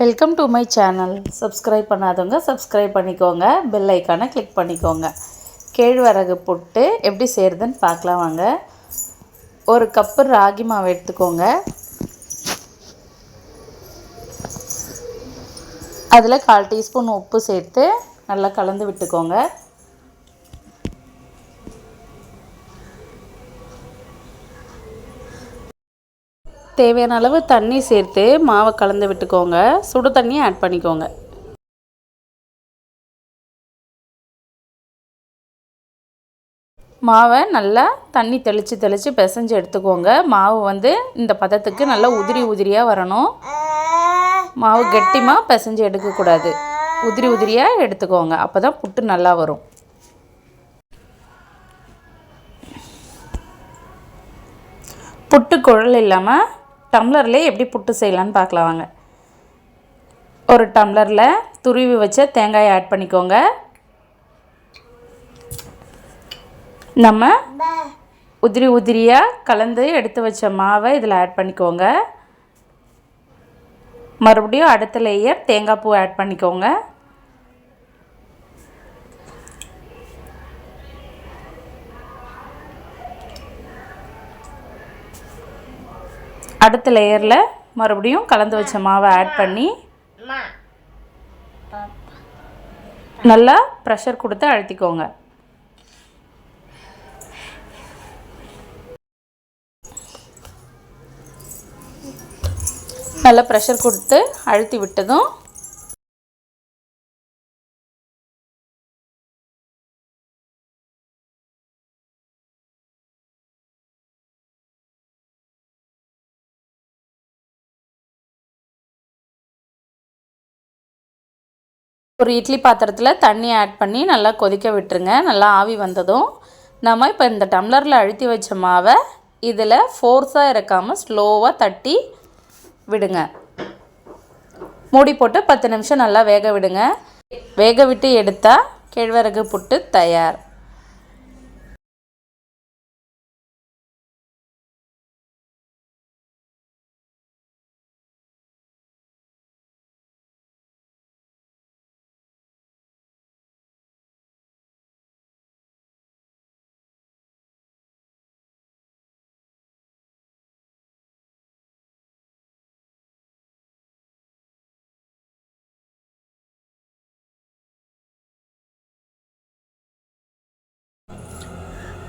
Welcome to my channel subscribe பண்ணாதவங்க subscribe பண்ணிக்கோங்க. Bell ஐக்கானை கிளிக் பண்ணிக்கோங்க. கேழ்வரகு புட்டு எப்படி செய்கிறதுன்னு பார்க்கலாம் வாங்க. ஒரு கப்பு ராகி மாவு எடுத்துக்கோங்க. அதில் கால் டீஸ்பூன் உப்பு சேர்த்து நல்லா கலந்து விட்டுக்கோங்க. தேவையான அளவு தண்ணி சேர்த்து மாவை கலந்து விட்டுக்கோங்க. சுடு தண்ணியை ஆட் பண்ணிக்கோங்க. மாவை நல்லா தண்ணி தெளித்து தெளித்து பிசைஞ்சு எடுத்துக்கோங்க. மாவு வந்து இந்த பதத்துக்கு நல்லா உதிரி உதிரியாக வரணும். மாவு கெட்டிமாக பிசைஞ்சு எடுக்கக்கூடாது. உதிரி உதிரியாக எடுத்துக்கோங்க. அப்போ தான் புட்டு நல்லா வரும். புட்டு குழல் இல்லாமல் டம்ளர்லேயே எப்படி புட்டு செய்யலான்னு பார்க்கலாம் வாங்க. ஒரு டம்ளரில் துருவி வச்ச தேங்காயை ஆட் பண்ணிக்கோங்க. நம்ம உதிரி உதிரியாக கலந்து எடுத்து வச்ச மாவை இதில் ஆட் பண்ணிக்கோங்க. மறுபடியும் அடுத்த லேயர் தேங்காய் பூ ஆட் பண்ணிக்கோங்க. அடுத்த லேயரில் மறுபடியும் கலந்து வச்ச மாவை ஆட் பண்ணி நல்லா ப்ரெஷர் கொடுத்து அழுத்திக்கோங்க. நல்லா ப்ரெஷர் கொடுத்து அழுத்தி விட்டதும் ஒரு இட்லி பாத்திரத்தில் தண்ணி ஆட் பண்ணி நல்லா கொதிக்க விட்டுருங்க. நல்லா ஆவி வந்ததும் நம்ம இப்போ இந்த டம்ளரில் அழுத்தி வச்ச மாவை இதில் ஃபோர்ஸாக இறக்காமல் ஸ்லோவாக தட்டி விடுங்க. மூடி போட்டு பத்து நிமிஷம் நல்லா வேக விடுங்க. வேக விட்டு எடுத்தால் கேழ்வரகு புட்டு தயார்.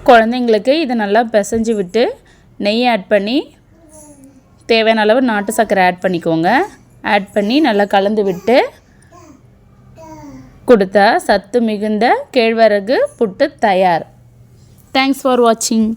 குழந்தைங்களுக்கு இதை நல்லா பிசைஞ்சு விட்டு நெய் ஆட் பண்ணி தேவையான அளவு நாட்டு சர்க்கரை ஆட் பண்ணிக்கோங்க. ஆட் பண்ணி நல்லா கலந்து விட்டு கொடுத்தா சத்து மிகுந்த கேழ்வரகு புட்டு தயார். தேங்க்ஸ் ஃபார் வாட்சிங்